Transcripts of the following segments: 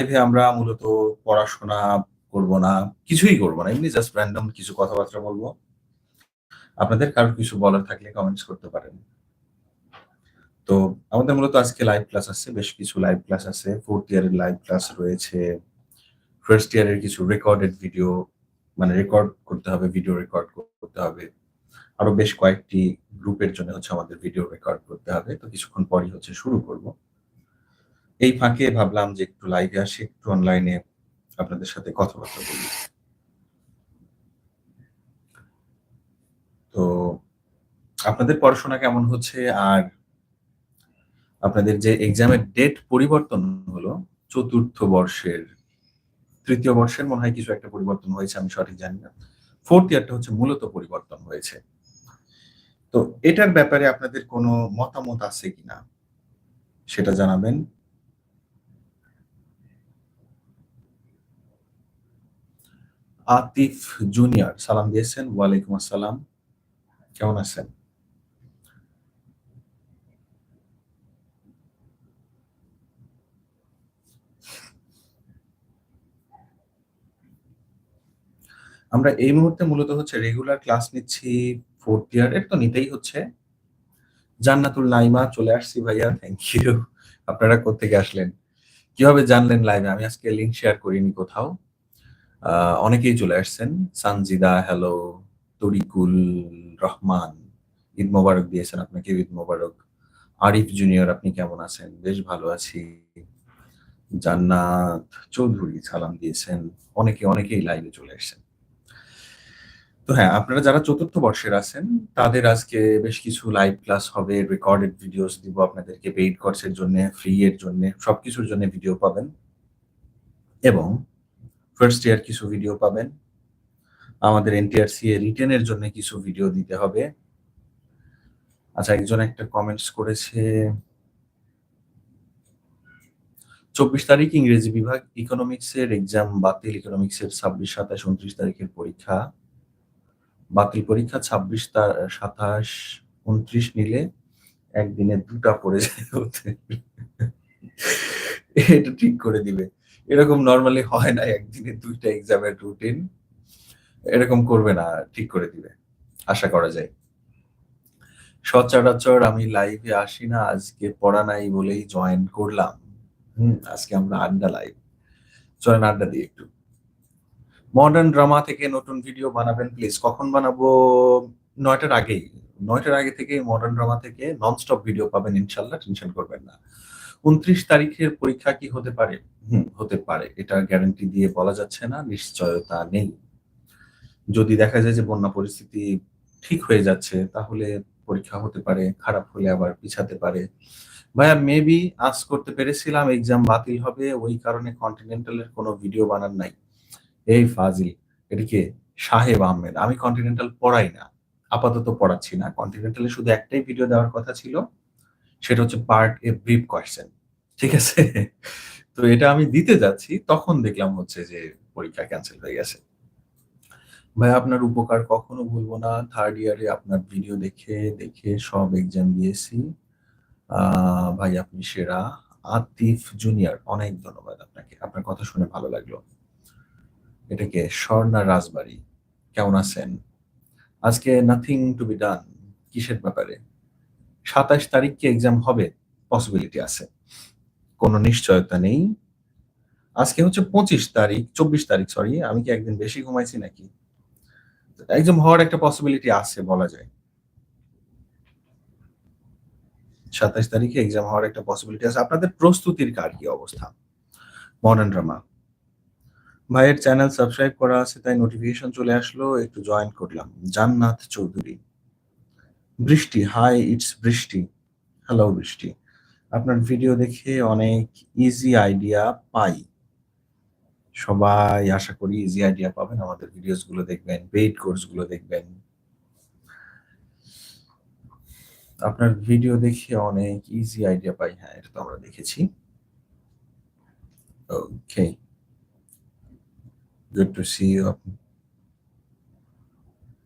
লাইভে আমরা মূলত পড়াশোনা করব না, কিছুই করব না, এমনি জাস্ট র্যান্ডম কিছু কথাবার্তা বলব। আপনাদের কারোর কিছু বলার থাকলে কমেন্টস করতে পারেন। তো আমাদের মূলত আজকে লাইভ ক্লাস আছে, বেশ কিছু লাইভ ক্লাস আছে। ফোর্থ ইয়ারের লাইভ ক্লাস রয়েছে। ফার্স্ট ইয়ারের কিছু রেকর্ডেড ভিডিও মানে রেকর্ড করতে হবে ভিডিও রেকর্ড করতে হবে। আরও বেশ কয়েকটি গ্রুপের জন্য হচ্ছে আমাদের ভিডিও রেকর্ড করতে হবে। তো কিছুক্ষণ পরই হচ্ছে শুরু করব। এই ফাঁকে ভাবলাম যে একটু লাইভে আসি, একটু অনলাইনে আপনাদের সাথে কথাবার্তা বলি। তো আপনাদের পড়াশোনা কেমন হচ্ছে? আর আপনাদের যে এক্সামের ডেট পরিবর্তন হলো, চতুর্থ বর্ষের, তৃতীয় বর্ষের মনে হয় কিছু একটা পরিবর্তন হয়েছে, আমি সঠিক জানি না। ফোর্থ ইয়ারটা হচ্ছে মূলত পরিবর্তন হয়েছে। তো এটার ব্যাপারে আপনাদের কোনো মতামত আছে কিনা? সেটা জানাবেন। আতিফ জুনিয়র, সালাম দিয়েছেন, ওয়ালাইকুম আসসালাম। কেমন আছেন? আমরা এই মুহূর্তে মূলত হচ্ছে রেগুলার ক্লাস নিচ্ছি ফোর্থ ইয়ারের তো নিতেই হচ্ছে। জান্নাতুল নাইমা চলে আসছি ভাইয়া থ্যাংক ইউ আপনারা কোথেকে আসলেন? কীভাবে জানলেন লাইভে আমি আজকে লিঙ্ক শেয়ার করিনি কোথাও। অনেকেই চলে আসছেন। সানজিদা হ্যালো তরিকুল রহমান, ঈদ মোবারক দিয়েছেন আপনাকে, ঈদ মোবারক। আরিফ জুনিয়র আপনি কেমন আছেন? বেশ ভালো আছি। জান্নাত চৌধুরী সালাম দিয়েছেন। অনেকে, অনেকেই লাইভে চলে এসেছেন তো হ্যাঁ আপনারা যারা চতুর্থ বর্ষের আছেন, তাদের আজকে বেশ কিছু লাইভ ক্লাস হবে রেকর্ডেড ভিডিওস দিব আপনাদেরকে পেইড কোর্সের জন্য ফ্রি এর জন্য, সবকিছুর জন্য ভিডিও পাবেন। এবং ফার্স্ট ইয়ার কিছু ভিডিও পাবেন। আমাদের এনটিআরসি এর রিটেনের জন্য কিছু ভিডিও দিতে হবে। আচ্ছা একজন একটা কমেন্টস করেছে, চব্বিশ তারিখ ইংরেজি বিভাগ ইকোনমিক্স এর এক্সাম বাতিল ইকোনমিক্স এর ছাব্বিশ, সাতাশ, উনত্রিশ তারিখের পরীক্ষা। বাতিল পরীক্ষা ছাব্বিশ সাতাশ, উনত্রিশ নিলে একদিনে দুটা পড়ে যায় এটা ঠিক করে দিবে। এরকম নর্মালি হয় না, একদিনে দুইটা এক্সামের রুটিন এরকম করবে না, ঠিক করে দিবে, আশা করা যায়। সচরাচর আমি লাইভে আসি না, আজকে পড়া নাই বলেই জয়েন করলাম। হম, আজকে আমরা আড্ডা লাইভ চলেন আড্ডা দিই একটু। মডার্ন ড্রামা থেকে নতুন ভিডিও বানাবেন প্লিজ কখন বানাবো? নয়টার আগেই। নয়টার আগে থেকে মডার্ন ড্রামা থেকে ননস্টপ ভিডিও পাবেন, ইনশাল্লাহ, টেনশন করবেন না। উনত্রিশ তারিখের পরীক্ষা কি হতে পারে? হুম। হতে পারে। এটা গ্যারান্টি দিয়ে বলা যাচ্ছে না নিশ্চয়তা নেই। যদি দেখা যায় যে বন্যা পরিস্থিতি ঠিক হয়ে যাচ্ছে তাহলে পরীক্ষা হতে পারে খারাপ হলে আবার পিছাতে পারে। ভাইয়া মেবি আজ করতে পেরেছিলাম এক্সাম বাতিল হবে ওই কারণে কন্টিনেন্টালের কোনো ভিডিও বানান নাই। এই ফাজিল এটিকে সাহেব আহমেদ। আমি কন্টিনেন্টাল পড়াই না আপাতত পড়াচ্ছি না। কন্টিনেন্টালে শুধু একটাই ভিডিও দেওয়ার কথা ছিল সেটা হচ্ছে পার্ট এ ব্রিফ কোয়েশ্চেন ঠিক আছে? তো এটা আমি দিতে যাচ্ছি, তখন দেখলাম হচ্ছে যে পরীক্ষা ক্যান্সেল হয়ে গেছে। ভাই, আপনার উপকার কখনো ভুলবো না। থার্ড ইয়ারে আপনার ভিডিও দেখে দেখে সব এক্সাম দিয়েছি। ভাই, আপনি সেরা। আতিফ জুনিয়র অনেক ধন্যবাদ আপনাকে। আপনার কথা শুনে ভালো লাগল। এটাকে স্বর্ণা রাজবাড়ি। কেমন আছেন? আজকে নাথিং টু বি ডান কিসের ব্যাপারে? সাতাশ তারিখ কি এক্সাম হবে পসিবিলিটি আছে। কোনো নিশ্চয়তা নেই। আজকে হচ্ছে পঁচিশ তারিখ, চব্বিশ তারিখ সরি আমি কি একদিন বেশি ঘুমাইছি নাকি? এক্সাম হওয়ার একটা পসিবিলিটি আছে বলা যায়। সাতাশ তারিখে এক্সাম হওয়ার একটা পসিবিলিটি আছে। আপনাদের প্রস্তুতির কার কি অবস্থা? মডার্ন ড্রামা ভাইয়ের চ্যানেল সাবস্ক্রাইব করা আছে, তাই নোটিফিকেশন চলে আসলো, একটু জয়েন করলাম। জান্নাত চৌধুরী। বৃষ্টি হাই ইটস বৃষ্টি হ্যালো বৃষ্টি। আপনার ভিডিও দেখে অনেক ইজি আইডিয়া পাই। সবাই আশা করি ইজি আইডিয়া পাবেন, আমাদের ভিডিওসগুলো দেখবেন পেইড কোর্সগুলো দেখবেন। আপনার ভিডিও দেখে অনেক ইজি আইডিয়া পাই হ্যাঁ এটা তো আমরা দেখেছি। Okay good to see you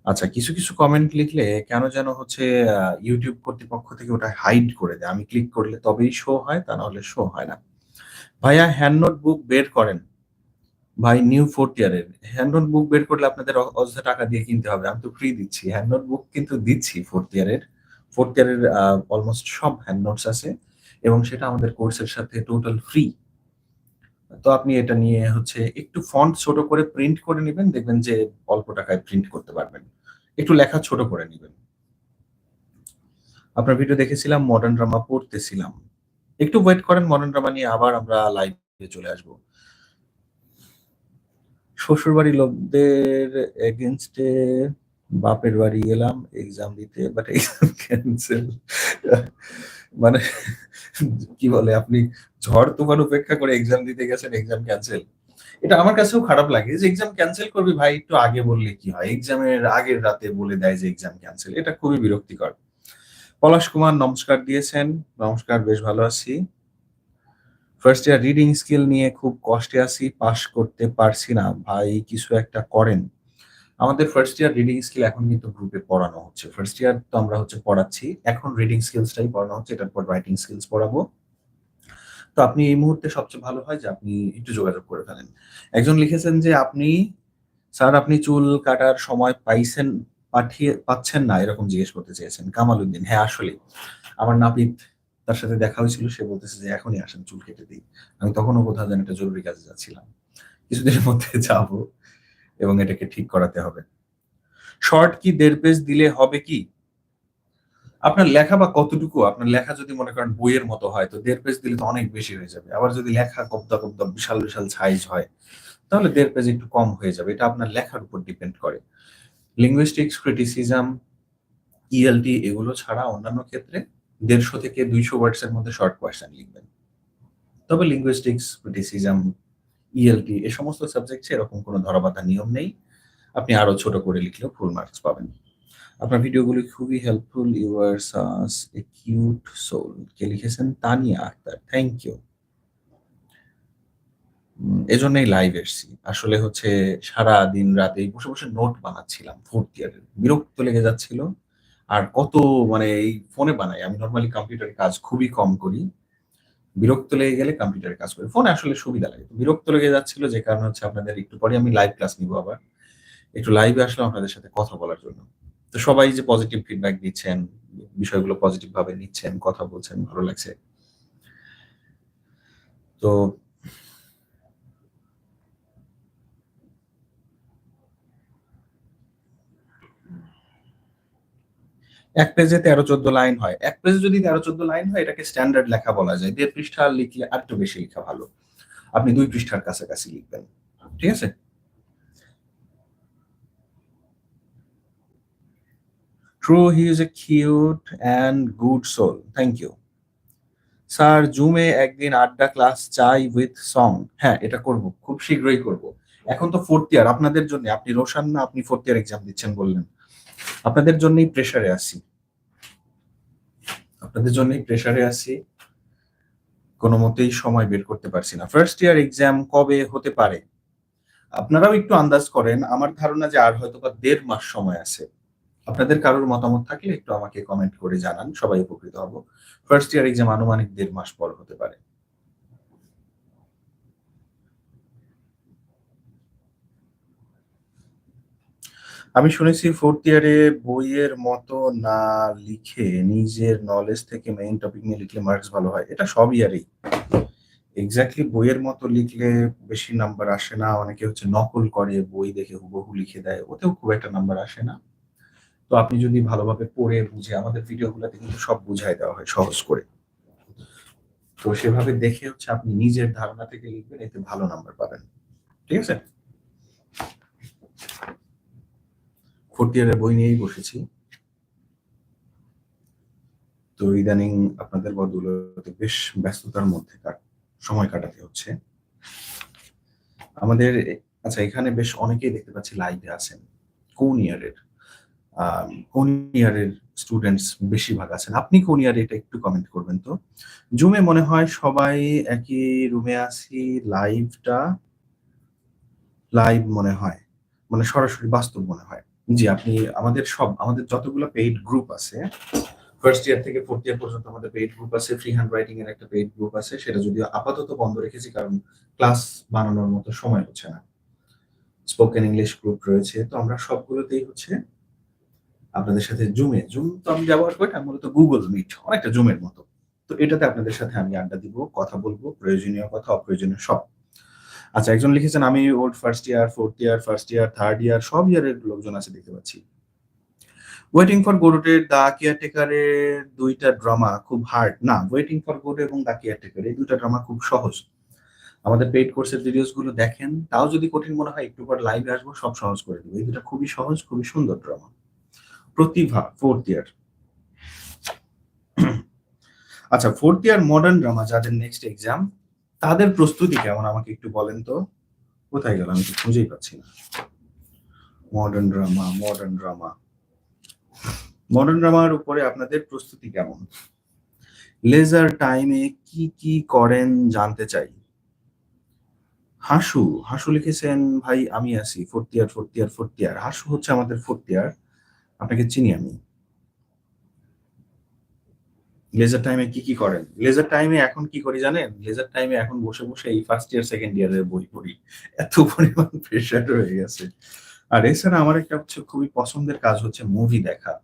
আচ্ছা কিছু কিছু কমেন্ট লিখলে কেন যেন হচ্ছে ইউটিউব কর্তৃপক্ষ থেকে ওটা হাইড করে দেয়। আমি ক্লিক করলে তবেই শো হয়, তা নাহলে শো হয় না। ভাইয়া হ্যান্ড নোট বুক বের করেন। ভাই নিউ ফোর্থ ইয়ারের হ্যান্ড নোট বুক বের করলে আপনাদের অযথা টাকা দিয়ে কিনতে হবে। আমি তো ফ্রি দিচ্ছি। হ্যান্ড নোট বুক কিন্তু দিচ্ছি ফোর্থ ইয়ারের ফোর্থ ইয়ারের অলমোস্ট সব হ্যান্ড নোটস আছে। এবং সেটা আমাদের কোর্সের সাথে টোটাল ফ্রি তো আপনি এটা নিয়ে হচ্ছে একটু ফন্ট ছোট করে প্রিন্ট করে নেবেন, দেখবেন যে অল্প টাকায় প্রিন্ট করতে পারবেন। একটু লেখা ছোট করে নেবেন। আপনার ভিডিও দেখেছিলাম মডার্ন ড্রামা পড়তেছিলাম। একটু ওয়েট করেন মডার্ন ড্রামা নিয়ে আবার আমরা লাইভে চলে আসব। শ্বশুরবাড়ির লোকদের এগেনস্টে বাপের বাড়ি গেলাম এক্সাম দিতে বাট এক্সাম ক্যান্সেল মানে কি বলে, আপনি ঝড় তুফান উপেক্ষা করে এক্সাম দিতে গেছেন এক্সাম ক্যান্সেল এটা আমার কাছেও খারাপ লাগে যে এক্সাম ক্যান্সেল করবি, ভাই একটু আগে বললে কি হয়? এক্সামের আগের রাতে বলে দেয় যে এক্সাম ক্যান্সেল এটা খুবই বিরক্তিকর। পলাশ কুমার, নমস্কার দিয়েছেন। নমস্কার, বেশ ভালো আছি। ফার্স্ট ইয়ার রিডিং স্কিল নিয়ে খুব কষ্টে আছি পাস করতে পারছি না। ভাই কিছু একটা করেন। আমাদের ফার্স্ট ইয়ার রিডিং স্কিল এখন কিন্তু গ্রুপে পড়ানো হচ্ছে। ফার্স্ট ইয়ার তো আমরা হচ্ছে পড়াচ্ছি। এখন রিডিং স্কিলসটাই পড়ানো হচ্ছে, এটার পর রাইটিং স্কিলস পড়াবো। তো আপনি এই মুহূর্তে সবচেয়ে ভালো হয় যে আপনি একটু যোগাযোগ করে ফেলেন। একজন লিখেছেন যে আপনি, স্যার, আপনি চুল কাটার সময় পাইছেন, পাঠিয়ে, পাচ্ছেন না, এরকম জিজ্ঞেস করতে চেয়েছেন। কামাল উদ্দিন হ্যাঁ আসলে। আমার নাপিত তার সাথে দেখা হয়েছিল, সে বলতেছে যে, এখনই আসেন, চুল কেটে দিই। আমি তখনও কোথাও যেন একটা জরুরি কাজে যাচ্ছিলাম। কিছুদিনের মধ্যে যাব। এবং এটাকে ঠিক করাতে হবে। শর্ট কি, দেড় পেজ দিলে হবে কি? আপনার লেখা বা কতটুকু, আপনার লেখা যদি মনে করেন বইয়ের মতো হয়, তো দেড় পেজ দিলে তো অনেক বেশি হয়ে যাবে। আবার যদি লেখা কবদা কবদা বিশাল বিশাল সাইজ হয়, তাহলে দেড় পেজ একটু কম হয়ে যাবে। এটা আপনার লেখার উপর ডিপেন্ড করে। লিঙ্গুইস্টিক্স ক্রিটিসিজম ইএলটি এগুলো ছাড়া অন্যান্য ক্ষেত্রে দেড়শো থেকে দুইশো ওয়ার্ডস এর মধ্যে শর্ট কোয়েশ্চেন লিখবেন। তবে লিঙ্গুইস্টিক্স ক্রিটিসিজম ইএলটি এ সমস্ত সাবজেক্টে এরকম কোনো ধরাবাধা নিয়ম নেই। আপনি আরও ছোট করে লিখলেও ফুল মার্কস পাবেন। আপনার ভিডিওগুলি খুবই helpful you are such a cute soul কে লিখেছেন? তানিয়া আক্তার থ্যাংক ইউ এজন্যই লাইভ এসছি। আসলে হচ্ছে সারা দিন রাতে বসে বসে নোট বানাচ্ছিলাম ফোর্থ ইয়ারের বিরক্ত লেগে যাচ্ছিল। আর কত মানে এই ফোনে বানাই। আমি নর্মালি কম্পিউটারে কাজ খুবই কম করি। বিরক্ত লেগে গেলে কম্পিউটারে কাজ করে। ফোন আসলে সুবিধা লাগে। বিরক্ত লেগে যাচ্ছিল যে কারণে হচ্ছে আপনাদের একটু পরে আমি লাইভ ক্লাস নিব আবার। একটু লাইভে আসলে আপনাদের সাথে কথা বলার জন্য। তো সবাই যে পজিটিভ ফিডব্যাক দিচ্ছেন, বিষয়গুলো পজিটিভ ভাবে নিচ্ছেন, কথা বলছেন, ভালো লাগছে। তো এক পেজে তেরো চোদ্দ লাইন হয়। এক পেজে যদি তেরো চোদ্দ লাইন হয়, এটাকে স্ট্যান্ডার্ড লেখা বলা যায়। দেড় পৃষ্ঠা লিখলে আর একটু বেশি লেখা ভালো। আপনি দুই পৃষ্ঠার কাছাকাছি লিখবেন। ঠিক আছে? True he is a cute and good soul thank you sir জুমে একদিন আড্ডা ক্লাস চাই উইথ সং হ্যাঁ এটা করব। খুব শীঘ্রই করব। এখন তো ফোর্থ ইয়ার আপনাদের জন্য, আপনি রোশান না, আপনি ফোর্থ ইয়ার এক্সাম দিচ্ছেন বললেন। আপনাদের জন্যই প্রেশারে আছি। আপনাদের জন্যই প্রেশারে আছি। কোনো মতেই সময় বের করতে পারছি না। ফার্স্ট ইয়ার এক্সাম কবে হতে পারে? আপনারাও একটু আন্দাজ করেন। আমার ধারণা যে আর হয়তো বা দেড় মাস সময় আছে। আপনাদের কারোর মতামত থাকলে একটু আমাকে কমেন্ট করে জানান। সবাই উপকৃত হব। ফার্স্ট ইয়ার এক্সাম আনুমানিক দেড় মাস পর হতে পারে। আমি শুনেছি ফোর্থ ইয়ারে বইয়ের মতো না লিখে নিজের নলেজ থেকে মেইন টপিক নিয়ে লিখলে মার্কস ভালো হয়। এটা সব ইয়ারেই এক্স্যাক্টলি বইয়ের মতো লিখলে বেশি নাম্বার আসে না। অনেকে হচ্ছে নকল করে বই দেখে হুবহু লিখে দেয়। ওতেও খুব একটা নাম্বার আসে না। তো আপনি যদি ভালোভাবে পড়ে বুঝে, আমাদের ভিডিওগুলোতে কিন্তু সব বুঝাই দেওয়া হয় সহজ করে। তো সেভাবে দেখে হচ্ছে আপনি নিজের ধারণা থেকে লিখবেন, এতে ভালো নাম্বার পাবেন। ঠিক আছে? ইয়ারের বই নিয়েই বসেছি। তো ইদানিং আপনাদের বদৌলতে বেশ ব্যস্ততার মধ্যে সময় কাটাতে হচ্ছে। আমাদের আচ্ছা এখানে বেশ অনেকেই দেখতে পাচ্ছি লাইভে আছেন। কোন ইয়ারের? কোন ইয়ারের স্টুডেন্টস বেশিরভাগ আছেন? আপনি কোন ইয়ারে এটা একটু কমেন্ট করবেন তো। জুমে মনে হয় সবাই একই রুমে আছি লাইভটা লাইভ মনে হয়। মানে সরাসরি বাস্তব মনে হয়। জি, আপনি আমাদের সব, আমাদের যতগুলো পেইড গ্রুপ আছে ফার্স্ট ইয়ার থেকে ফোর্থ ইয়ার পর্যন্ত আমাদের পেইড গ্রুপ আছে ফ্রি হ্যান্ড রাইটিং এর একটা পেইড গ্রুপ আছে, সেটা যদিও আপাতত বন্ধ রেখেছি কারণ ক্লাস বানানোর মতো সময় হচ্ছে না। স্পোকেন ইংলিশ গ্রুপ রয়েছে, তো আমরা সবগুলোতেই হচ্ছে আপনাদের সাথে জুমে জুম তো আমি ব্যবহার করি মূলত গুগল মিট অনেকটা জুমের মতো। তো এটাতে আপনাদের সাথে আমি আড্ডা দিব, কথা বলব, প্রয়োজনীয় কথা, অপ্রয়োজনীয় সব আচ্ছা একজন লিখেছেন, আমি old first year fourth year first year third year সব ইয়ারের লোকজন আছে দেখতে পাচ্ছি। ওয়েটিং ফর গোডোটের দা কেয়ারটেকারের দুইটা ড্রামা খুব হার্ড না ওয়েটিং ফর গোডো এবং দা কেয়ারটেকার এই দুইটা ড্রামা খুব সহজ। আমাদের পেইড কোর্সের ভিডিওসগুলো দেখেন, তাও যদি কঠিন মনে হয়, একটু পর লাইভে আসব, সব সহজ করে দেবো। এই দুটা খুবই সহজ, খুবই সুন্দর ড্রামা প্রতিভা ফোর্থ ইয়ার আচ্ছা ফোর্থ ইয়ার মডার্ন ড্রামা যাদের নেক্সট এক্সাম তাদের প্রস্তুতি কেমন? আমাকে একটু বলেন তো। কোথায় গেল আমি খুঁজেই পাচ্ছি না। Modern drama modern drama modern ড্রামার উপরে আপনাদের প্রস্তুতি কেমন? লেজার টাইমে কি কি করেন জানতে চাই। হাসু হাসু লিখেছেন, ভাই, আমি আছি। Fourth year fourth year fourth year. Hasu হচ্ছে আমাদের ফোর্থ ইয়ার আপনাকে চিনি আমি। লেজার টাইমে কি কি করেন? লেজার টাইমে এখন কি করি জানেন? লেজার টাইমে এখন বসে বসে এই ফার্স্ট ইয়ার সেকেন্ড ইয়ারের বই পড়ি। এত পরিমাণ প্রেশার হয়ে গেছে। আর এছাড়া আমার একটা হচ্ছে খুবই পছন্দের কাজ হচ্ছে মুভি দেখা।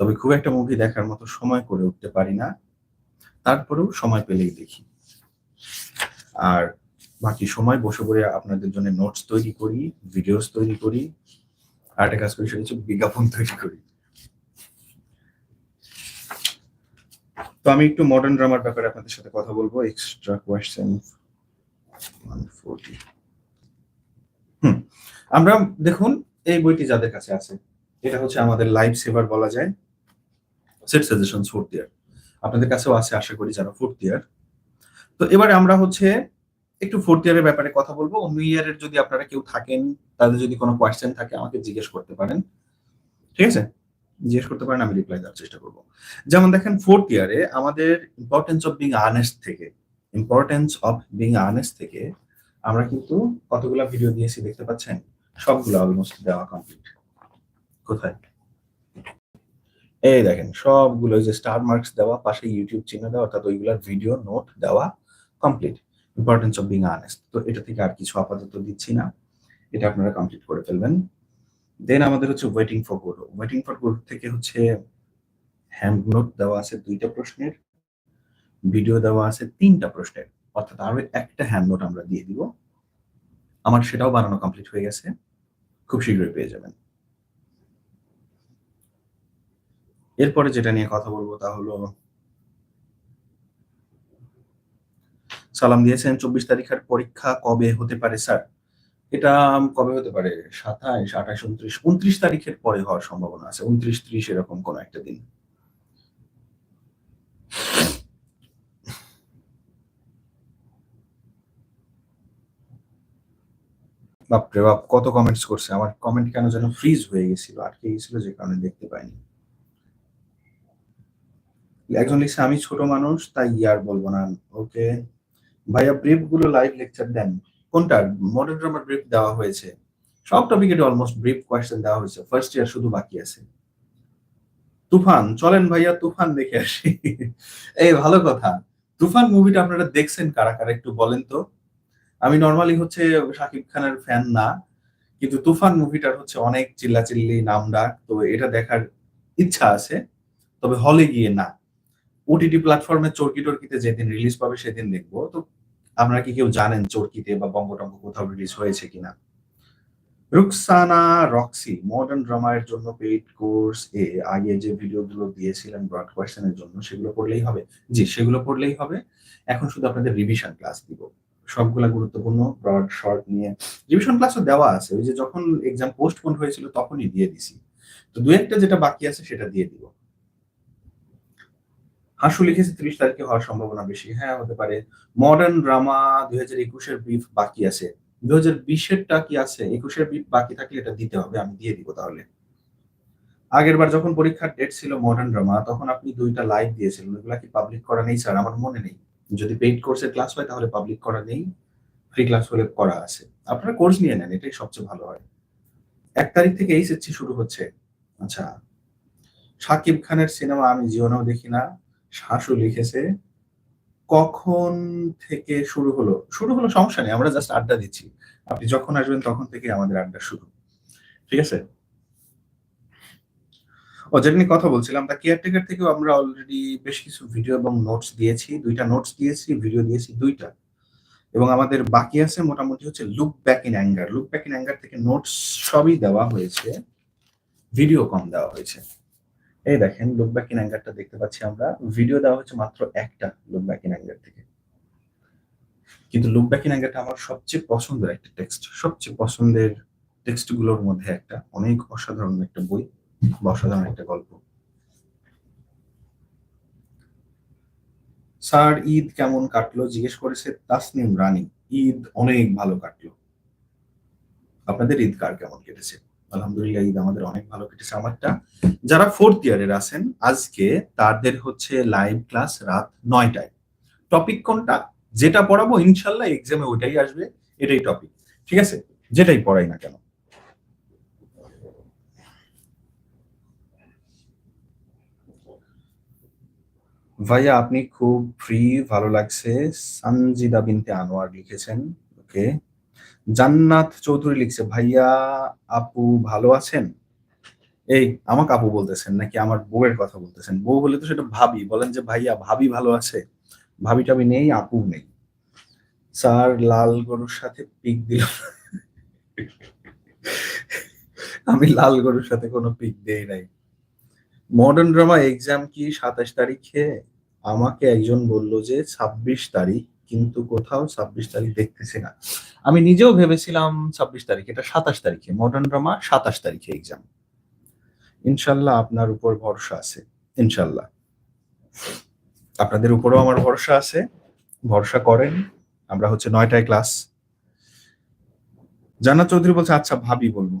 তবে খুব একটা মুভি দেখার মতো সময় করে উঠতে পারি না। তারপরেও সময় পেলেই দেখি। আর বাকি সময় বসে বসে আপনাদের জন্য নোটস তৈরি করি ভিডিওস তৈরি করি। আর একটা কাজ করি, সেটা হচ্ছে বিজ্ঞাপন তৈরি করি। তো আমি একটু মডার্ন ড্রামার ব্যাপারে আপনাদের সাথে কথা বলব। এক্সট্রা কোয়েশ্চেন হুম, আমরা দেখুন, এই বইটি যাদের কাছে আছে, এটা হচ্ছে আমাদের লাইফ সেভার বলা যায়। সেট সাজেশন ফোর্থ ইয়ার আপনাদের কাছেও আছে, আশা করি, যারা ফোর্থ ইয়ার তো এবারে আমরা হচ্ছে একটু ফোর্থ ইয়ারের ব্যাপারে কথা বলব। অন্য ইয়ারের যদি আপনারা কেউ থাকেন, তাদের যদি কোনো কোয়েশ্চেন থাকে, আমাকে জিজ্ঞেস করতে পারেন। ঠিক আছে? জিজ্ঞেস করতে পারেন, আমি রিপ্লাই দেওয়ার চেষ্টা করব। যেমন দেখেন ফোর্থ ইয়ারে আমাদের ইম্পর্টেন্স অফ বিং আর্নেস্ট থেকে ইম্পর্টেন্স অফ বিং আর্নেস্ট থেকে আমরা কিন্তু কতগুলা ভিডিও দিয়েছি দেখতে পাচ্ছেন? সবগুলো অলমোস্ট দেওয়া কমপ্লিট কোথায়? এই দেখেন, সবগুলো যে স্টার মার্কস দেওয়া, পাশে ইউটিউব চিহ্ন দেওয়া, অর্থাৎ ওইগুলোর ভিডিও নোট দেওয়া complete importance of being earnest তো এটা থেকে আর কিছু আপাতত দিচ্ছি না। এটা আপনারা কমপ্লিট করে ফেলবেন। দেন আমাদের হচ্ছে waiting for good waiting for good থেকে হচ্ছে হ্যান্ড নোট দেওয়া আছে দুইটা প্রশ্নের ভিডিও দেওয়া আছে তিনটা প্রশ্নের। অর্থাৎ আরও একটা হ্যান্ড নোট আমরা দিয়ে দিব। আমার সেটাও বানানো কমপ্লিট হয়ে গেছে। খুব শীঘ্রই পেয়ে যাবেন। এরপরে যেটা নিয়ে কথা বলব তা হলো, সালাম দিয়েছেন, চব্বিশ তারিখের পরীক্ষা কবে হতে পারে, স্যার? এটা কবে হতে পারে? সাতাইশ আঠাশ উনত্রিশ উনত্রিশ তারিখের পরে হওয়ার সম্ভাবনা আছে। উনত্রিশ, ত্রিশ এরকম কোন একটা দিন। বাপরে বাপ, কত কমেন্টস করছে? আমার কমেন্ট কেন যেন ফ্রিজ হয়ে গেছিল, আটকে গেছিল, যে কারণে দেখতে পাইনি। একজন লিখছে, আমি ছোট মানুষ, তাই ইয়ার বলব না। ওকে ভাইয়া ব্রিফগুলো লাইভ লেকচার দেন। কোনটা? মডার্ন ড্রামার ব্রিফ দেওয়া হয়েছে। সব টপিকের অলমোস্ট ব্রিফ কোয়েশ্চেন দেওয়া হয়েছে। ফার্স্ট ইয়ার শুধু বাকি আছে। তুফান, চলেন ভাইয়া তুফান দেখে আসি। এই ভালো কথা। তুফান মুভিটা আপনারা দেখছেন কারা কারা একটু বলেন তো। আমি নর্মালি হচ্ছে শাকিব খানের ফ্যান না, কিন্তু তুফান মুভিটার হচ্ছে অনেক চিল্লাচিল্লি নাম ডাক তো এটা দেখার ইচ্ছা আছে। তবে হলে গিয়ে না। ওটিটি প্ল্যাটফর্মে চরকি টর্কিতে যেদিন রিলিজ পাবে সেদিন দেখব। তো আপনারা কি কেউ জানেন চরকিতে বা বঙ্গটঙ্গ কোথাও রিলিজ হয়েছে কিনা? রুকসানা রক্সি মডার্ন ড্রামার জন্য পেইড কোর্স এ আগে যে ভিডিওগুলো দিয়েছিলেন ব্রড কোয়েশ্চেনের জন্য, সেগুলো পড়লেই হবে। জি, সেগুলো পড়লেই হবে। এখন শুধু আপনাদের রিভিশন ক্লাস দিব। সবগুলা গুরুত্বপূর্ণ ব্রড শর্ট নিয়ে। রিভিশন ক্লাসও দেওয়া আছে। ওই যে যখন এক্সাম পোস্টপোন হয়েছিল, তখনই দিয়ে দিছি। তো দু একটা যেটা বাকি আছে, সেটা দিয়ে দিব। হাসু লিখেছে ত্রিশ তারিখে হওয়ার সম্ভাবনা বেশি। হ্যাঁ হতে পারে। মডার্ন ড্রামা দুই হাজার একুশের ব্রিফ বাকি আছে। দুই হাজার বিশেরটা কি আছে? একুশের ব্রিফ বাকি থাকলে এটা দিতে হবে, আমি দিয়ে দিব তাহলে। আগের বার যখন পরীক্ষার ডেট ছিল মডার্ন ড্রামা তখন আপনি দুইটা লাইভ দিয়েছিলেন। ওইগুলা কি পাবলিক করা নেই স্যার আমার মনে নেই। যদি পেইড কোর্সের ক্লাস হয়, তাহলে পাবলিক করা নেই। ফ্রি ক্লাস হলে করা আছে। আপনারা কোর্স নিয়ে নেন, এটাই সবচেয়ে ভালো হয়। এক তারিখ থেকে এইচএসসি শুরু হচ্ছে। আচ্ছা সাকিব খানের সিনেমা আমি জীবনেও দেখি না। শাশু লিখেছে, কখন থেকে শুরু হলো? শুরু হলো সমস্যা নেই, আমরা জাস্ট আড্ডা দিচ্ছি। আপনি যখন আসবেন তখন থেকে আমাদের আড্ডা শুরু। ঠিক আছে? ও যেটা নিয়ে কথা বলছিলাম, তা কেয়ারটেকার থেকেও আমরা অলরেডি বেশ কিছু ভিডিও এবং নোটস দিয়েছি, দুইটা নোটস দিয়েছি ভিডিও দিয়েছি, দুইটা। এবং আমাদের বাকি আছে মোটামুটি হচ্ছে look back in anger look back in anger থেকে নোটস সবই দেওয়া হয়েছে ভিডিও কম দেওয়া হয়েছে। এই দেখেন লুক ব্যাক ইন অ্যাঙ্গারটা দেখতে পাচ্ছি আমরা। ভিডিও দেওয়া হচ্ছে মাত্র একটা লুক ব্যাক ইন অ্যাঙ্গার থেকে। কিন্তু লুক ব্যাক ইন অ্যাঙ্গারটা আমার সবচেয়ে পছন্দের একটা টেক্সট সবচেয়ে পছন্দের টেক্সটগুলোর মধ্যে একটা, অনেক অসাধারণ একটা বই বা অসাধারণ একটা গল্প। স্যার, ঈদ কেমন কাটলো? জিজ্ঞেস করেছে তাসনিম রানী। ঈদ অনেক ভালো কাটলো। আপনাদের ঈদ কার কেমন কেটেছে? আলহামদুলিল্লাহ, ঈদ আমাদের অনেক ভালো কেটেছে আমারটা। যারা ফোর্থ ইয়ারের আছেন, আজকে তাদের হচ্ছে লাইভ ক্লাস রাত নয়টায়। টপিক কোনটা? যেটা পড়াবো, ইনশাল্লাহ এক্সামে ওইটাই আসবে, এটাই টপিক ঠিক আছে? যেটাই পড়াই না কেন। ভাইয়া, আপনি খুব ফ্রি ভালো লাগছে। সানজিদা বিনতে আনোয়ার লিখেছেন, ওকে। জান্নাত চৌধুরী লিখছে, ভাইয়া, আপু ভালো আছেন? এই, আমাকে আপু বলতেছেন নাকি আমার বউয়ের কথা বলতেছেন? বউ বলে তো সেটা ভাবি, বলেন যে, ভাইয়া, ভাবি ভালো আছে ভাবি টাবি নেই, আপু নেই। স্যার লাল গরুর সাথে পিক দিল আমি লাল গরুর সাথে কোনো পিক দেই নাই। মডার্ন ড্রামা এক্সাম কি সাতাশ তারিখে? আমাকে একজন বলল যে, ছাব্বিশ তারিখ, কিন্তু কোথাও ছাব্বিশ তারিখ দেখতেছি না। আমি নিজেও ভেবেছিলাম ছাব্বিশ তারিখ, এটা সাতাশ তারিখে মডার্ন ড্রামা সাতাশ তারিখে এক্সাম ইনশাল্লাহ আপনার উপর ভরসা আছে, ইনশাল্লাহ। আপনাদের উপরও আমার ভরসা আছে, ভরসা করেন। আমরা হচ্ছে নয়টায় ক্লাস। জান্নাত চৌধুরী বলছে আচ্ছা ভাবি বলব।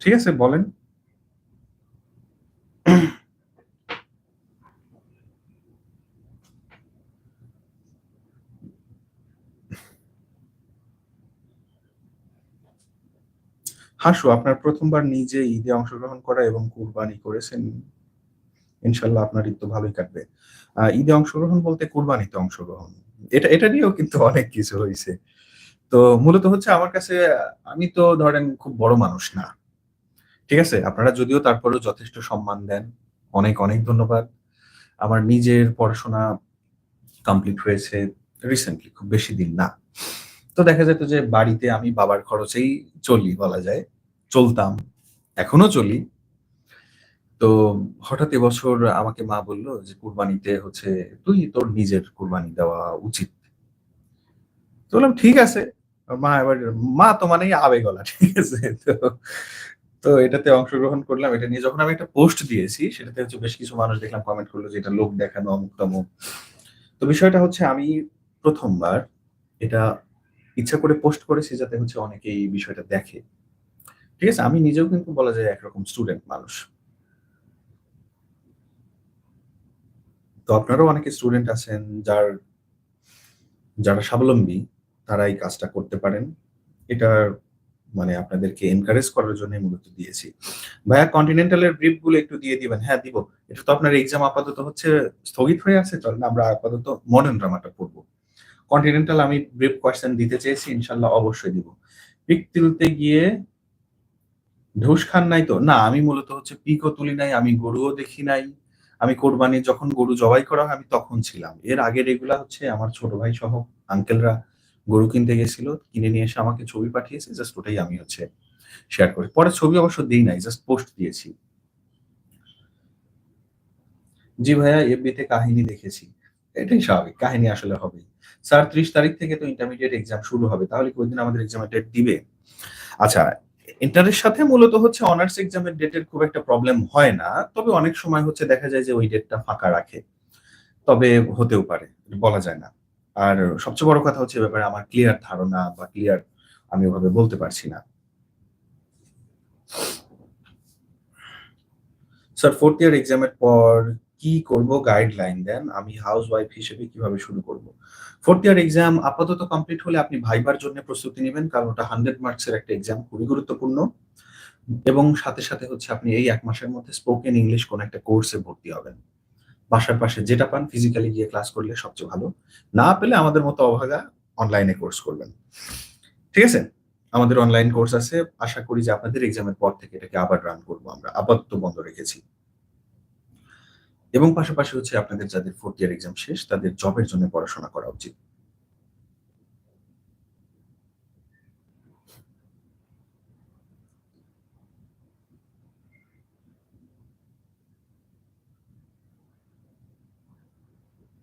ঠিক আছে, বলেন। হাসু আপনার প্রথমবার নিজে ঈদে অংশগ্রহণ করা এবং কুরবানি করেছেন, ইনশাল্লাহ আপনার ঈদ তো ভালোই কাটবে। ঈদে অংশগ্রহণ বলতে কুরবানিতে অংশগ্রহণ। এটা এটা নিয়েও কিন্তু অনেক কিছু হয়েছে তো মূলত হচ্ছে আমার কাছে, আমি তো ধরেন খুব বড় মানুষ না। ঠিক আছে? আপনারা যদিও তারপরেও যথেষ্ট সম্মান দেন। অনেক অনেক ধন্যবাদ। আমার নিজের পড়াশোনা কমপ্লিট হয়েছে রিসেন্টলি খুব বেশি দিন না। তো দেখা যেত যে বাড়িতে আমি বাবার খরচেই চলি বলা যায়। চলতাম এখনও চলি। তো হঠাৎ এবছর আমাকে মা বলল যে, কুরবানিতে হচ্ছে তুই তোর নিজের কুরবানি দেওয়া উচিত। তো বললাম, ঠিক আছে। মা এবার, মা তো মানেই আবেগলা, ঠিক আছে। তো তো এটাতে অংশগ্রহণ করলাম। এটা নিয়ে যখন আমি একটা পোস্ট দিয়েছি, সেটাতে হচ্ছে বেশ কিছু মানুষ দেখলাম কমেন্ট করল যে, এটা লোক দেখানো অমুক তমুক। তো বিষয়টা হচ্ছে আমি প্রথমবার এটা ইচ্ছা করে পোস্ট করেছি যাতে হচ্ছে অনেকে এই বিষয়টা দেখে। ঠিক আছে? আমি নিজেও কিন্তু বলা যায় একরকম স্টুডেন্ট মানুষ। তো আপনারাও অনেকে স্টুডেন্ট আছেন যার, যারা স্বাবলম্বী, তারা এই কাজটা করতে পারেন। এটা মানে আপনাদেরকে এনকারেজ করার জন্য মূলত দিয়েছি। ভাইয়া কন্টিনেন্টালের ব্রিফগুলো একটু দিয়ে দিবেন। হ্যাঁ দিব। এটা তো আপনার এক্সাম আপাতত হচ্ছে স্থগিত হয়ে আছে। চলেন, আমরা আপাতত মডার্ন ড্রামাটা পড়ব। কন্টিনেন্টাল আমি ব্রিফ কোয়েশ্চেন দিতে চেয়েছি, ইনশাল্লাহ অবশ্যই দিব। পিক তুলতে গিয়ে ঢুস খান নাই তো? না, আমি মূলত হচ্ছে পিকও তুলি নাই, আমি গরুও দেখি নাই। আমি কোরবানি যখন গরু জবাই করা আমি তখন ছিলাম। এর আগে রেগুলা হচ্ছে আমার ছোট ভাই সহ আঙ্কেলরা গরু কিনতে গেছিল, কিনে নিয়ে এসে আমাকে ছবি পাঠিয়েছে জাস্ট ওটাই আমি হচ্ছে শেয়ার করি। পরে ছবি অবশ্য দিই নাই জাস্ট পোস্ট দিয়েছি। জি ভাইয়া এফবিতে কাহিনী দেখেছি। এটাই স্বাভাবিক, কাহিনী আসলে হবে স্যার, ত্রিশ তারিখ থেকে তো ইন্টারমিডিয়েট এক্সাম শুরু হবে, তাহলে কি ওই দিন আমাদের এক্সামের ডেট দিবে? আচ্ছা ইন্টারের সাথে মূলত হচ্ছে অনার্স এক্সামের ডেটের খুব একটা প্রবলেম হয় না, তবে অনেক সময় হচ্ছে দেখা যায় যে ওই ডেটটা ফাঁকা রাখে। তবে হতেও পারে, বলা যায় না। আর সবচেয়ে বড় কথা হচ্ছে ব্যাপারে আমার ক্লিয়ার ধারণা বা ক্লিয়ার আমি ওভাবে বলতে পারছি না। স্যার ফোর্থ ইয়ার এক্সামের পর কি করব গাইডলাইন দেন, আমি হাউস ওয়াইফ হিসেবে কীভাবে শুরু করব? ফোর্থ ইয়ার এক্সাম আপাতত কমপ্লিট হলে আপনি ভাইবার জন্য প্রস্তুতি নেবেন, কারণ ওটা হান্ড্রেড মার্কসের একটা এক্সাম খুবই গুরুত্বপূর্ণ। এবং সাথে সাথে হচ্ছে আপনি এই এক মাসের মধ্যে স্পোকেন ইংলিশ কোন একটা কোর্সে ভর্তি হবেন। বাসার পাশে যেটা পান ফিজিক্যালি গিয়ে ক্লাস করলে সবচেয়ে ভালো। না পেলে আমাদের মতো অভাগা অনলাইনে কোর্স করবেন। ঠিক আছে? আমাদের অনলাইন কোর্স আছে। আশা করি যে আপনাদের এক্সামের পর থেকে এটাকে আবার রান করব আমরা। আপাতত বন্ধ রেখেছি। এবং পাশাপাশি হচ্ছে আপনাদের যাদের ফোর্থ ইয়ার এক্সাম শেষ, তাদের জবের জন্য পড়াশোনা করা উচিত।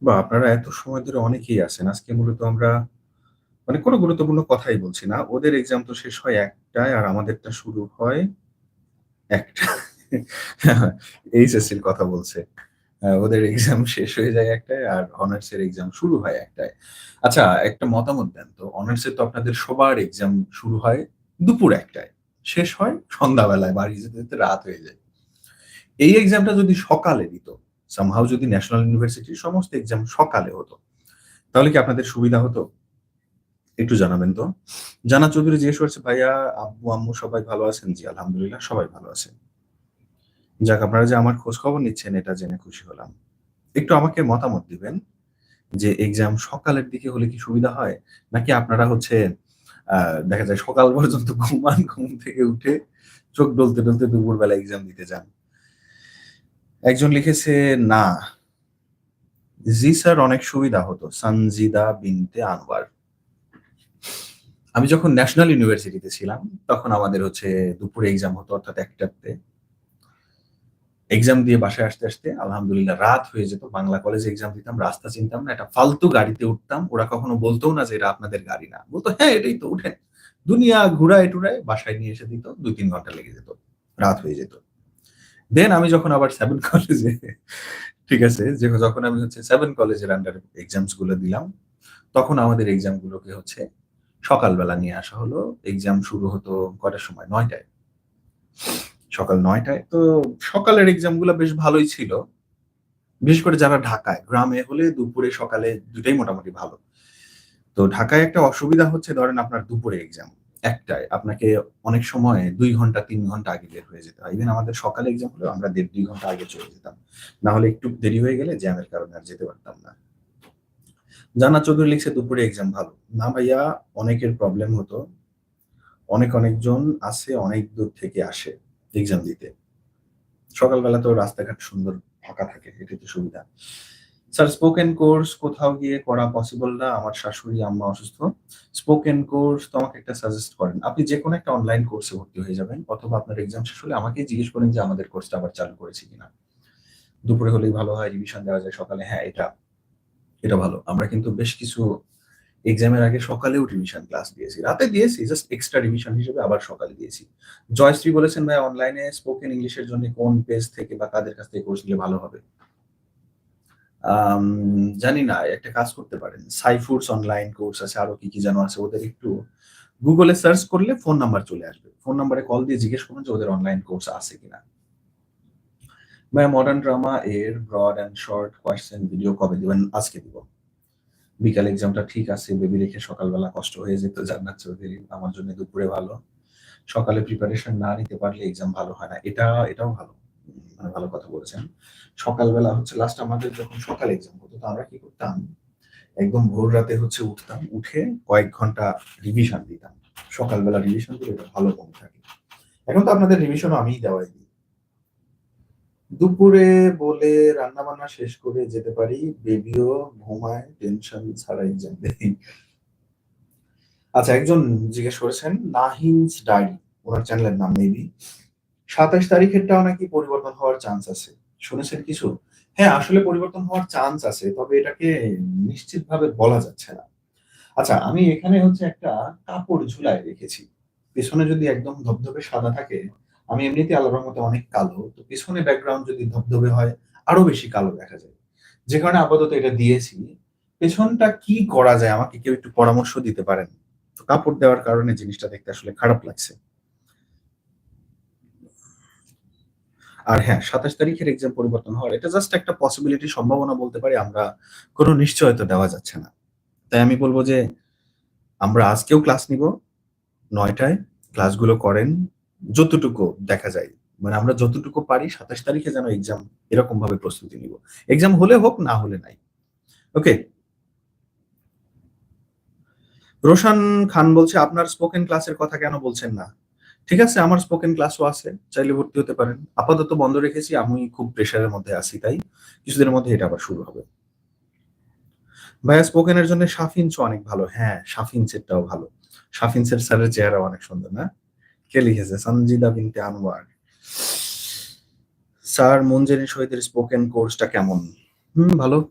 বা আপনারা এত সময় ধরে অনেকেই আছেন, আজকে মূলত আমরা মানে কোনো গুরুত্বপূর্ণ কথাই বলছি না। ওদের এক্সাম তো শেষ হয় একটায় আর আমাদেরটা শুরু হয় একটা। এইচএসসির কথা বলছে। ওদের এক্সাম শেষ হয়ে যায় একটায় আর অনার্স এর এক্সাম শুরু হয় একটায়। আচ্ছা একটা মতামত দেন তো অনার্স এর তো আপনাদের সবার এক্সাম শুরু হয় দুপুর একটায়, শেষ হয় সন্ধ্যাবেলায়, বাড়ি যেতে যেতে রাত হয়ে যায়। এই এক্সামটা যদি সকালে দিত সামহাউ যদি ন্যাশনাল ইউনিভার্সিটির সমস্ত এক্সাম সকালে হতো, তাহলে কি আপনাদের সুবিধা হতো? একটু জানাবেন তো। জানা চৌধুরী, জিজ্ঞেস করছে, ভাইয়া, আব্বু, আম্মু সবাই ভালো আছেন? জি, আলহামদুলিল্লাহ, সবাই ভালো আছেন। যাক, আপনারা যে আমার খোঁজ খবর নিচ্ছেন, এটা জেনে খুশি হলাম। একটু আমাকে মতামত দিবেন যে এক্সাম সকালের দিকে হলে কি সুবিধা হয়? নাকি আপনারা হচ্ছে দেখা যায় সকাল পর্যন্ত ঘুমান, ঘুম থেকে উঠে চোখ ডলতে ডলতে দুপুরবেলা এক্সাম দিতে যান। একজন লিখেছে, না। জি স্যার, অনেক সুবিধা হতো। সানজিদা বিনতে আনোয়ার। আমি যখন ন্যাশনাল ইউনিভার্সিটিতে ছিলাম, তখন আমাদের হচ্ছে দুপুরে এক্সাম হতো, অর্থাৎ একটাতে। এক্সাম দিয়ে বাসায় আসতে আসতে আলহামদুলিল্লাহ রাত হয়ে যেত। বাংলা কলেজে এক্সাম দিতাম, রাস্তা চিনতাম না, একটা ফালতু গাড়িতে উঠতাম। ওরা কখনো বলতো না যে এটা আপনাদের গাড়ি না। বলতো হ্যাঁ এটাই তো, উঠেন। দুনিয়া ঘুরায় টুরায় বাসায় নিয়ে এসে দিত, দুই তিন ঘণ্টা লেগে যেত, রাত হয়ে যেত। দেন আমি যখন আবার সেভেন কলেজে ঠিক আছে, যে যখন আমি হচ্ছে সেভেন কলেজের আন্ডার এক্সামসগুলো দিলাম, তখন আমাদের এক্সাম গুলোকে হচ্ছে সকালবেলা নিয়ে আসা হলো। এক্সাম শুরু হতো কটার সময়? নয়টায়। সকাল নয়টায়? তো সকালের এক্সামগুলো বেশ ভালোই ছিল। বিশেষ করে যারা ঢাকায়, গ্রামে হলে দুপুরে সকালে দুটাই মোটামুটি ভালো। তো ঢাকায় একটা অসুবিধা হচ্ছে ধরেন আপনার দুপুরে এক্সাম একটায়। আপনাকে অনেক সময় দুই ঘণ্টা, তিন ঘণ্টা আগে বের হয়ে যেতে হয়। ইভেন আমাদের সকালে এক্সাম হলেও আমরা দেড়, দুই ঘণ্টা আগে চলে যেতাম। না হলে একটু দেরি হয়ে গেলে জ্যামের কারণে আর যেতে পারতাম না। জানা চৌধুরী লিখছে, দুপুরে এক্সাম ভালো। না ভাইয়া, অনেকের প্রবলেম হতো। অনেক, অনেকজন আসে অনেক দূর থেকে আসে। এক্সাম দিতে। সকালবেলা তো রাস্তাঘাট সুন্দর, ফাঁকা থাকে, এটাই তো সুবিধা। স্যার স্পোকেন কোর্স কোথাও গিয়ে করা পসিবল না? আমার শাশুড়ি, আম্মা অসুস্থ। স্পোকেন কোর্স তো আমাকে একটা সাজেস্ট করেন। আপনি যে কোনো একটা অনলাইন কোর্সে ভর্তি হয়ে যাবেন, অথবা আপনার এক্সাম শেষ হলে আমাকে জিজ্ঞেস করেন যে আমাদের কোর্সটা আবার চালু করেছি কিনা। দুপুরে হলেই ভালো হয় রিভিশন দেওয়া যায় সকালে। হ্যাঁ এটা এটা ভালো। আমরা কিন্তু বেশ কিছু এক্সামের আগে সকালেও রিভিশন ক্লাস দিয়েছি। রাতে দিয়েছি জাস্ট এক্সট্রা রিভিশন হিসেবে আবার সকালে দিয়েছি। জয়শ্রী বলেছেন, ভাই অনলাইনে স্পোকেন ইংলিশের জন্য কোন পেজ থেকে বা কাদের কাছ থেকে কোর্স নিলে ভালো হবে? জানি না, একটা কাজ করতে পারেন। সাইফুডস অনলাইন কোর্স আছে, আরও কি কি যেন আছে, ওদের একটু গুগলে সার্চ করলে ফোন নাম্বার চলে আসবে। ফোন নাম্বারে কল দিয়ে জিজ্ঞেস করুন যে ওদের অনলাইন কোর্স আছে কিনা। ভাই মডার্ন ড্রামা এর broad and short question video কবে দিবেন? আজকে দিব। বিকাল এক্সামটা ঠিক আছে বেবি রেখে সকালবেলা কষ্ট হয়ে যেত, জান্নাত চৌধুরী আমার জন্য দুপুরে ভালো। সকালে প্রিপারেশন না নিতে পারলে এক্সাম ভালো হয় না, এটা, এটাও ভালো মানে ভালো কথা বলেছেন। সকালবেলা হচ্ছে লাস্ট আমাদের যখন সকাল এক্সাম হতো, তো আমরা কি করতাম? একদম ভোর রাতে হচ্ছে উঠতাম, উঠে কয়েক ঘণ্টা রিভিশন দিতাম। সকালবেলা রিভিশন দিলে এটা ভালো কম থাকে। এখন তো আপনাদের রিভিশনও আমিই দেওয়াই দিই। দুপুরে বলে রান্না বান্না শেষ করে যেতে পারি, বেবিও ঘুমায়, টেনশন ছাড়া এক্সাম দেই আচ্ছা একজন জিজ্ঞেস করেছেন, নাহিনস ডায়েরি, ওনার চ্যানেলের নাম মেবি। সাতাশ তারিখেরটাও নাকি পরিবর্তন হওয়ার চান্স আছে। শুনেছেন কিছু? হ্যাঁ আসলে পরিবর্তন হওয়ার চান্স আছে, তবে এটাকে নিশ্চিতভাবে বলা যাচ্ছে না। আচ্ছা আমি এখানে হচ্ছে একটা কাপড় ঝুলায় রেখেছি। পেছনে যদি একদম ধবধবে সাদা থাকে আমি এমনিতে আল্লাহর মতো অনেক কালো, তো পিছনে ব্যাকগ্রাউন্ড যদি ধবধবে হয়, আরও বেশি কালো দেখা যায়। যে কারণে আপাতত এটা দিয়েছি। পেছনটা কি করা যায়, আমাকে কেউ একটু পরামর্শ দিতে পারেন? তো কাপড় দেওয়ার কারণে জিনিসটা দেখতে আসলে খারাপ লাগছে। আর হ্যাঁ সাতাশ তারিখের এক্সাম পরিবর্তন হওয়ার, এটা জাস্ট একটা পসিবিলিটি সম্ভাবনা বলতে পারি, আমরা কোনো নিশ্চয়তা দেওয়া যাচ্ছে না। তাই আমি বলব যে, আমরা আজকেও ক্লাস নিব, নয়টায় ক্লাসগুলো করেন যতটুকু দেখা যায় মানে আমরা যতটুকু পারি সাতাশ তারিখে যেন এক্সাম এরকম ভাবে প্রস্তুতি নিব। এক্সাম হলে হোক, না হলে নাই। ওকে রোশন খান বলছে, আপনার স্পোকেন ক্লাসের কথা কেন বলছেন না? ঠিক আছে, আমার স্পোকেন ক্লাসও আছে, চাইলে ভর্তি হতে পারেন। আপাতত বন্ধ রেখেছি, আমি খুব প্রেশারের মধ্যে আছি, তাই কিছুদিনের মধ্যে এটা আবার শুরু হবে। ভাইয়া স্পোকেনের জন্য সাফিনস অনেক ভালো। হ্যাঁ সাফিনসেরটাও ভালো। সাফিনসের স্যারের চেহারা অনেক সুন্দর, না? কে লিখেছে? সঞ্জিদা বিনতে আনোয়ার। স্যার মঞ্জেরি শহীদের স্পোকেন কোর্সটা কেমন? হুম, ভালো।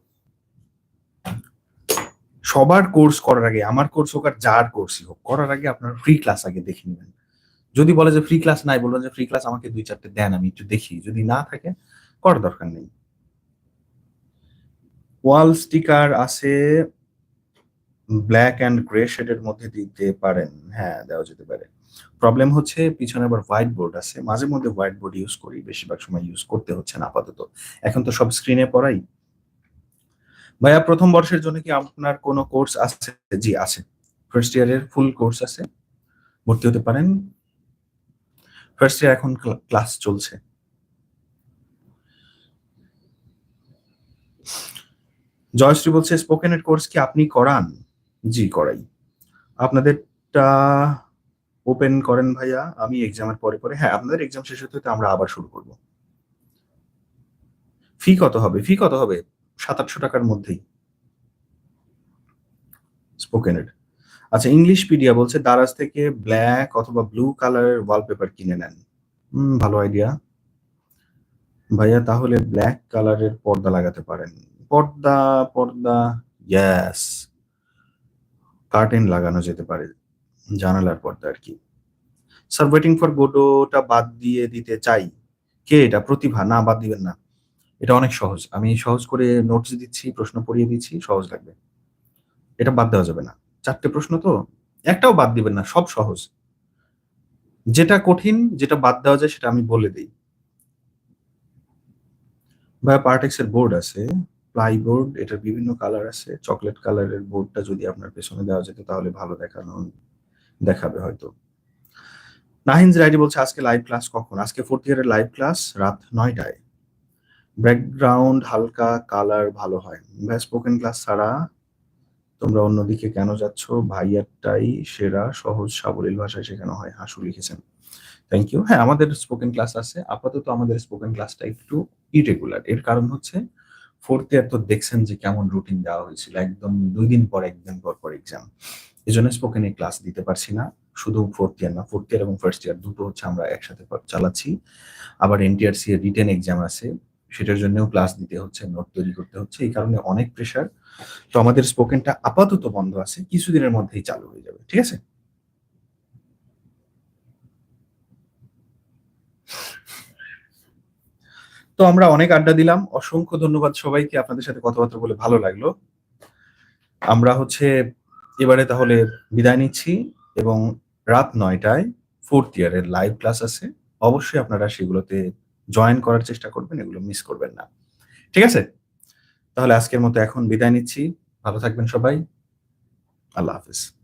সবার কোর্স করার আগে, আমার কোর্স হোক আর যার কোর্সই হোক, করার আগে আপনার ফ্রি ক্লাস আগে দেখে নেবেন। যদি বলে যে ফ্রি ক্লাস নাই, বলবেন যে ফ্রি ক্লাস আমাকে দুই চারটে দেন, আমি একটু দেখি। যদি না থাকে, করার দরকার নেই। ওয়াল স্টিকার আছে, ব্ল্যাক অ্যান্ড গ্রে শেডের মধ্যে দিতে পারেন। হ্যাঁ দেওয়া যেতে পারে। প্রবলেম হচ্ছে পিছনে আবার হোয়াইট বোর্ড আছে। মাঝে মধ্যে হোয়াইট বোর্ড ইউজ করি, বেশিরভাগ সময় ইউজ করতে হচ্ছে না আপাতত। এখন তো সব স্ক্রিনে পড়াই। ভাইয়া, প্রথম বর্ষের জন্য কি আপনার কোনো কোর্স আছে? জি, আছে। ফার্স্ট ইয়ারের ফুল কোর্স আছে। ভর্তি হতে পারেন। ফার্স্ট ইয়ার এখন ক্লাস চলছে। জয়শ্রী বলছে স্পোকেনের কোর্স কি আপনি করান? জি, করাই। আপনাদেরটা ওপেন করেন ভাইয়া, আমি এক্সামের পরে পরে হ্যাঁ আপনাদের এক্সাম শেষ হতে হতে আমরা আবার শুরু করব। ফি কত হবে? ফি কত হবে? সাত আটশো টাকার মধ্যেই। স্পোকেনের আচ্ছা ইংলিশ পিডিয়া বলছে, দারাজ থেকে ব্ল্যাক অথবা ব্লু কালারের ওয়ালপেপার কিনে নেন। হুম, ভালো আইডিয়া ভাইয়া, তাহলে ব্ল্যাক কালারের পর্দা লাগাতে পারেন। পর্দা পর্দা ইয়াস কার্টেন লাগানো যেতে পারে। জানালার পর্দা আর কি। স্যার ওয়েটিং ফর গোডোটা বাদ দিয়ে দিতে চাই। কে এটা? প্রতিভা? না, বাদ দিবেন না। এটা অনেক সহজ। আমি সহজ করে নোটস দিচ্ছি, প্রশ্ন পড়িয়ে দিচ্ছি, সহজ লাগবে। এটা বাদ দেওয়া যাবে না। চারটে প্রশ্ন তো? একটাও বাদ দিবেন না, সব সহজ। যেটা কঠিন, যেটা বাদ দেওয়া যায়, সেটা আমি বলে দিই। ভাইয়া পার্টেক্সের বোর্ড আছে। প্লাই বোর্ড এটার বিভিন্ন কালার আছে। চকলেট কালারের বোর্ডটা যদি আপনার পেছনে দেওয়া যেত, তাহলে ভালো দেখানো দেখাবে হয়তো। নাহিনজ রাইডি বলছে, আজকে লাইভ ক্লাস কখন? আজকে ফোর্থ ইয়ারের লাইভ ক্লাস রাত নয়টায়। ব্যাকগ্রাউন্ড হালকা কালার ভালো হয়। ভাই স্পোকেন ক্লাস ছাড়া তোমরা অন্যদিকে কেন যাচ্ছ? ভাইয়ারটাই সেরা, সহজ, সাবলীল ভাষায় শেখানো হয়। হাসু লিখেছেন। থ্যাংক ইউ হ্যাঁ আমাদের স্পোকেন ক্লাস আছে। আপাতত আমাদের স্পোকেন ক্লাসটা একটু ইরেগুলার এর কারণ হচ্ছে ফোর্থ ইয়ার তো দেখছেন যে কেমন রুটিন দেওয়া হয়েছিল। একদম দুই দিন পর, একদিন পর পর এক্সাম এই জন্য স্পোকেন ক্লাস দিতে পারছি না। শুধু ফোর্থ ইয়ার না ফোর্থ ইয়ার এবং ফার্স্ট ইয়ার দুটো হচ্ছে আমরা একসাথে চালাচ্ছি। আবার এনটিআরসি এর রিটেন এক্সাম আছে, সেটার জন্যও ক্লাস দিতে হচ্ছে নোট তৈরি করতে হচ্ছে। এই কারণে অনেক প্রেশার তো আমাদের স্পোকেনটা আপাতত বন্ধ আছে, কিছুদিনের মধ্যেই চালু হয়ে যাবে, ঠিক আছে? তো আমরা অনেক আড্ডা দিলাম। অসংখ্য ধন্যবাদ সবাইকে। আপনাদের সাথে কথাবার্তা বলে ভালো লাগল। আমরা হচ্ছে এবারে তাহলে বিদায় নিচ্ছি এবং রাত নয়টায় ফোর্থ ইয়ারের লাইভ ক্লাস আছে। অবশ্যই আপনারা সেগুলোতে জয়েন করার চেষ্টা করবেন, এগুলো মিস করবেন না। ঠিক আছে? তাহলে আজকের মতো এখন বিদায় নিচ্ছি। ভালো থাকবেন সবাই। আল্লাহ হাফিজ।